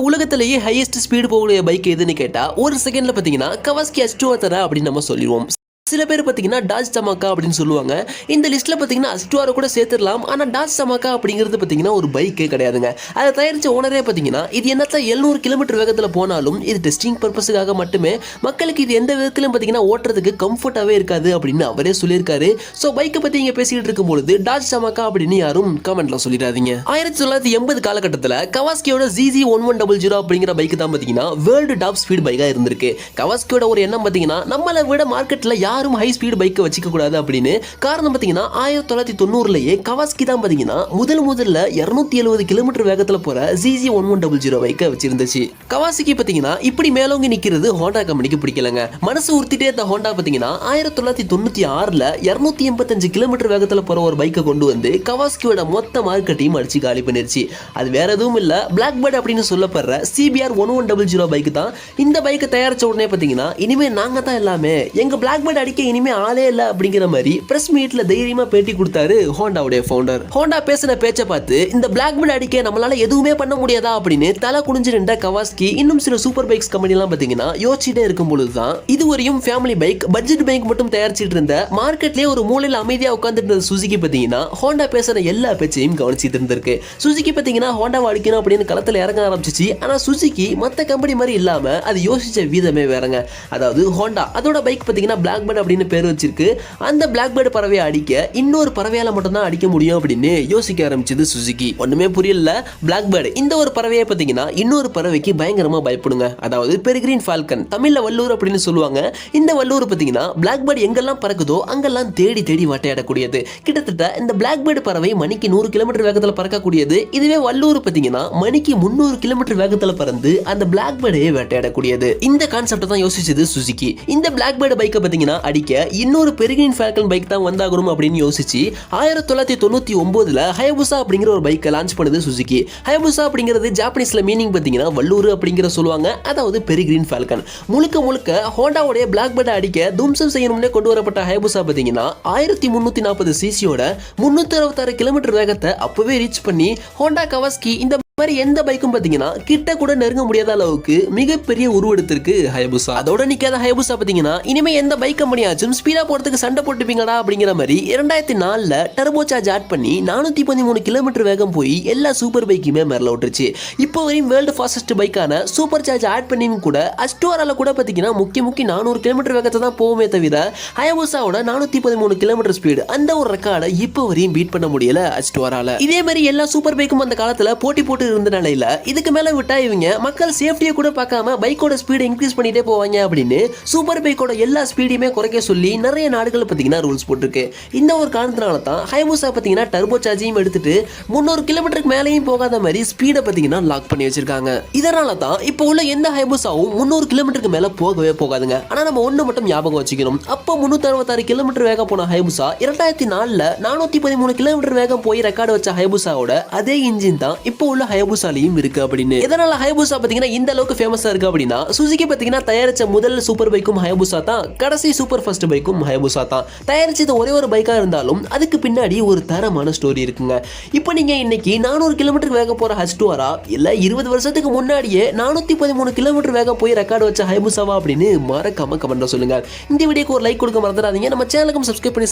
உலகத்திலேயே highest speed போகக்கூடிய bike எதுன்னு கேட்டா ஒரு செகண்ட்ல பாத்தீங்கன்னா கவாஸ்கி தர அப்படின்னு நம்ம சொல்லிடுவோம். சில பேர் பார்த்தீங்கன்னா டாஜ் டமாக்கா அப்படின்னு சொல்லுவாங்க. இந்த லிஸ்ட்டில் பார்த்தீங்கன்னா அஸ்டுவாரை கூட சேர்த்துடலாம் ஆனால் டாஜ் தமாக்கா அப்படிங்கிறது பார்த்தீங்கன்னா ஒரு பைக்கே கிடையாதுங்க. அதை தயாரித்த ஓனரே பார்த்தீங்கன்னா இது என்னத்தான் எழுநூறு கிலோமீட்டர் வேகத்தில் போனாலும் இது டெஸ்டிங் பர்பஸுக்காக மட்டுமே மக்களுக்கு இது எந்த விதத்திலும் பார்த்தீங்கன்னா ஓட்டுறதுக்கு கம்ஃபர்ட்டாகவே இருக்காது அப்படின்னு அவரே சொல்லியிருக்காரு. ஸோ பைக்கை பற்றி இங்கே பேசிக்கிட்டு இருக்கும்பொழுது டாஜ் தமாக்கா அப்படின்னு யாரும் கமெண்ட்ல சொல்லிடாதீங்க. ஆயிரத்தி தொள்ளாயிரத்தி எண்பது காலகட்டத்தில் கவாஸ்கியோட GG one one double zero அப்படிங்கிற பைக் தான் பார்த்தீங்கன்னா வேர்ல்டு டாப் ஸ்பீட் பைக்காக இருந்திருக்கு. கவாஸ்கியோட ஒரு எண்ணம் பார்த்தீங்கன்னா நம்மளை விட மார்க்கெட்டில் யார் யாரும் ஹை ஸ்பீடு பைக்கை வச்சுக்க கூடாது அப்படின்னு. காரணம் பார்த்தீங்கன்னா ஆயிரத்தி தொள்ளாயிரத்தி தொண்ணூறுலயே கவாஸ்கி தான் பார்த்தீங்கன்னா முதல் முதல்ல இரநூத்தி எழுபது கிலோமீட்டர் வேகத்தில் போற GG one one double zero பைக்கை வச்சிருந்துச்சு. கவாசிக்கு பார்த்தீங்கன்னா இப்படி மேலோங்கி நிற்கிறது ஹோண்டா கம்பெனிக்கு பிடிக்கலங்க. மனசு உறுத்திட்டே இருந்த ஹோண்டா பார்த்தீங்கன்னா ஆயிரத்தி தொள்ளாயிரத்தி தொண்ணூற்றி ஆறில் இரநூத்தி எண்பத்தஞ்சு கிலோமீட்டர் வேகத்தில் போகிற ஒரு பைக்கை கொண்டு வந்து கவாஸ்கியோட மொத்த மார்க்கெட்டையும் அடிச்சு காலி பண்ணிருச்சு. அது வேற எதுவும் இல்லை. பிளாக் பேர்ட் அப்படின்னு சொல்லப்படுற CBR one one double zero bike தான் இந்த பைக்கை தயாரிச்ச உடனே பார்த்தீங்கன்னா இனிமேல் நாங்கள் தான் எல்லாமே. எங்கள் பிளாக் பேர்ட் அடிக்க இனிமே ஆளே இல்லை அப்படிங்கிற மாதிரி பிரஸ் மீட்ல தைரியமா பேட்டி கொடுத்தாரு ஹோண்டாவுடைய ஃபவுண்டர் ஹோண்டா பேசின பேச்சை பார்த்து இந்த பிளாக் பேர்ட் அடிக்க நம்மளால எதுவுமே பண்ண முடியாதா அப்படின்னு தலை குனிஞ்சு நின்ற கவாஸ்கி இன்னும் சில சூப்பர் பைக்ஸ் கம்பெனிலாம் பாத்தீங்கன்னா யோசிச்சுட்டே இருக்கும் பொழுது தான் இதுவரையும் ஃபேமிலி பைக் பட்ஜெட் பைக் மட்டும் தயாரிச்சிட்டு இருந்த மார்க்கெட்லயே ஒரு மூலையில் அமைதியா உட்காந்துட்டு இருந்த சுசுகி பாத்தீங்கன்னா ஹோண்டா பேசுற எல்லா பேச்சையும் கவனிச்சிட்டு இருந்திருக்கு. சுசுகி பாத்தீங்கன்னா ஹோண்டாவை அடிக்கணும் அப்படின்னு களத்துல இறங்க ஆரம்பிச்சிச்சு. ஆனா சுசுகி மற்ற கம்பெனி மாதிரி இல்லாம அது யோசிச்ச வீதமே வேறங்க. அதாவது ஹோண்டா அதோட பைக் பார்த்தீங்கன்னா பிளாக் பேர்ட் அப்படின்னு பேர் வச்சிருக்கு. அந்த பிளாக் பேர்டு பறவையை அடிக்க இன்னொரு பறவையால் மட்டும்தான் அடிக்க முடியும் அப்படின்னு யோசிக்க ஆரம்பிச்சது சுசுகி ஒண்ணுமே புரியல. பிளாக் பேர்டு இந்த ஒரு பறவையை பார்த்தீங்கன்னா இன்னொரு பறவைக்கு பயங்கரமாக பயப்படுங்க. அதாவது பெருகிரீன் ஃபால்கன் தமிழில் வல்லூர் அப்படின்னு சொல்லுவாங்க. இந்த வல்லூர் பார்த்தீங்கன்னா பிளாக் பேர்டு எங்கெல்லாம் பறக்குதோ அங்கெல்லாம் தேடி தேடி வேட்டையாடக்கூடியது. கிட்டத்தட்ட இந்த பிளாக் பேர்டு பறவை மணிக்கு நூறு கிலோமீட்டர் வேகத்தில் பறக்கக்கூடியது. இதுவே வல்லூர் பார்த்தீங்கன்னா மணிக்கு முந்நூறு கிலோமீட்டர் வேகத்தில் பறந்து அந்த பிளாக் பேர்டையே வேட்டையாடக்கூடியது. இந்த கான்செப்டை தான் யோசிச்சது சுசுகி இந்த பிளாக் பேர்டு பைக்கை பார்த்தீங்கன்னா அடிக்க இன்னொரு பெருகின் ஃபேல்கன் பைக் தான் வந்தாகணும் அப்படின்னு யோசிச்சு ஆயிரத்தி தொள்ளாயிரத்தி தொண்ணூற்றி ஒம்போதில் ஹயபுசா அப்படிங்கிற ஒரு பைக்கை லான்ச் பண்ணுது சுசுகி ஹயபுசா அப்படிங்கிறது ஜாப்பனீஸ்ல மீனிங் பார்த்தீங்கன்னா வல்லூர் அப்படிங்கிற சொல்லுவாங்க. அதாவது பெரிகிரீன் ஃபால்கன் முழுக்க முழுக்க ஹோண்டாவுடைய பிளாக் பேர்டை அடிக்க தும்சம் செய்யணும்னே கொண்டு வரப்பட்ட ஹயபுசா பார்த்தீங்கன்னா ஆயிரத்தி முந்நூற்றி நாற்பது சிசியோட முந்நூற்றி அறுபத்தாறு கிலோமீட்டர் வேகத்தை அப்போவே ரீச் பண்ணி ஹோண்டா கவாஸ்கி இந்த மாதிரி எந்த பைக்கும் பார்த்தீங்கன்னா கிட்ட கூட நெருங்க முடியாத அளவுக்கு மிகப்பெரிய உருவெடுத்திருக்கு ஹயபுசா அதோட நிக்காத ஹயபுசா பார்த்தீங்கன்னா இனிமே எந்த பைக் கம்பெனியாச்சும் ஸ்பீடா போறதுக்கு சண்டை போட்டுப்பீங்கடா அப்படிங்கிற மாதிரி இரண்டாயிரத்தி நாலில் டர்போ சார்ஜ் ஆட் பண்ணி நானூற்றி பதிமூணு கிலோமீட்டர் வேகம் போய் எல்லா சூப்பர் பைக்குமே மேலே விட்டுருச்சு. இப்போ வரையும் வேர்ல்டு ஃபாஸ்டஸ்ட் பைக்கான சூப்பர் சார்ஜ் ஆட் பண்ணியும் கூட அஸ்டோரால கூட பார்த்தீங்கன்னா முக்கிய முக்கிய நானூறு கிலோமீட்டர் வேகத்தை தான் போகுமே தவிர ஹயபுசாவோட நானூற்றி பதிமூணு கிலோமீட்டர் ஸ்பீடு அந்த ஒரு ரெக்கார்டை இப்போ வரையும் பீட் பண்ண முடியல அஸ்டோரால இதே மாதிரி எல்லா சூப்பர் பைக்கும் அந்த காலத்தில் போட்டி போட்டு இருந்த நிலையில இதுக்கு மேல விட்டா இவங்க மக்கள் சேஃப்டியை கூட பார்க்காம பைக்கோட ஸ்பீடு இன்க்ரீஸ் பண்ணிட்டே போவாங்க அப்படின்னு சூப்பர் பைக்கோட எல்லா ஸ்பீடையுமே குறைக்க சொல்லி நிறைய நாடுகள் பார்த்தீங்கன்னா ரூல்ஸ் போட்டிருக்கு. இந்த ஒரு காரணத்தினால தான் ஹைபூசா பார்த்தீங்கன்னா டர்போ சார்ஜையும் எடுத்துட்டு முந்நூறு கிலோமீட்டருக்கு மேலேயும் போகாத மாதிரி ஸ்பீடை பார்த்தீங்கன்னா லாக் பண்ணி வச்சிருக்காங்க. இதனால தான் இப்போ உள்ள எந்த ஹைபூசாவும் முந்நூறு கிலோமீட்டருக்கு மேல போகவே போகாதுங்க. ஆனா நம்ம ஒன்று மட்டும் ஞாபகம் வச்சுக்கணும். அப்போ முந்நூற்றி அறுபத்தாறு கிலோமீட்டர் வேகம் போன ஹைபூசா இரண்டாயிரத்தி நாலில் நானூத்தி பதிமூணு கிலோமீட்டர் வேகம் போய் ரெக்கார்டு வச்ச ஹைபூசாவோட அதே இன்ஜின் தான் இப்போ உள்ள ஹயபுசாலையும் இருக்கு அப்படின்னு. எதனால ஹைபூசா பாத்தீங்கன்னா இந்த அளவுக்கு ஃபேமஸா இருக்கு அப்படின்னா சுசுகி பாத்தீங்கன்னா தயாரிச்ச முதல் சூப்பர் பைக்கும் ஹயபுசா தான். கடைசி சூப்பர் ஃபர்ஸ்ட் பைக்கும் ஹயபுசா தான். தயாரிச்சது ஒரே ஒரு பைக்கா இருந்தாலும் அதுக்கு பின்னாடி ஒரு தரமான ஸ்டோரி இருக்குங்க. இப்போ நீங்க இன்னைக்கு நானூறு கிலோமீட்டர் வேக போற ஹஸ்டுவாரா இல்ல இருபது வருஷத்துக்கு முன்னாடியே நானூத்தி பதிமூணு கிலோமீட்டர் வேக போய் ரெக்கார்டு வச்ச ஹைபூசாவா அப்படின்னு மறக்காம கமெண்ட்ல சொல்லுங்க. இந்த வீடியோக்கு ஒரு லைக் கொடுக்க மறந்துடாதீங்க. நம்ம சேனலுக்கும் சப்ஸ்கிரைப் பண்ணி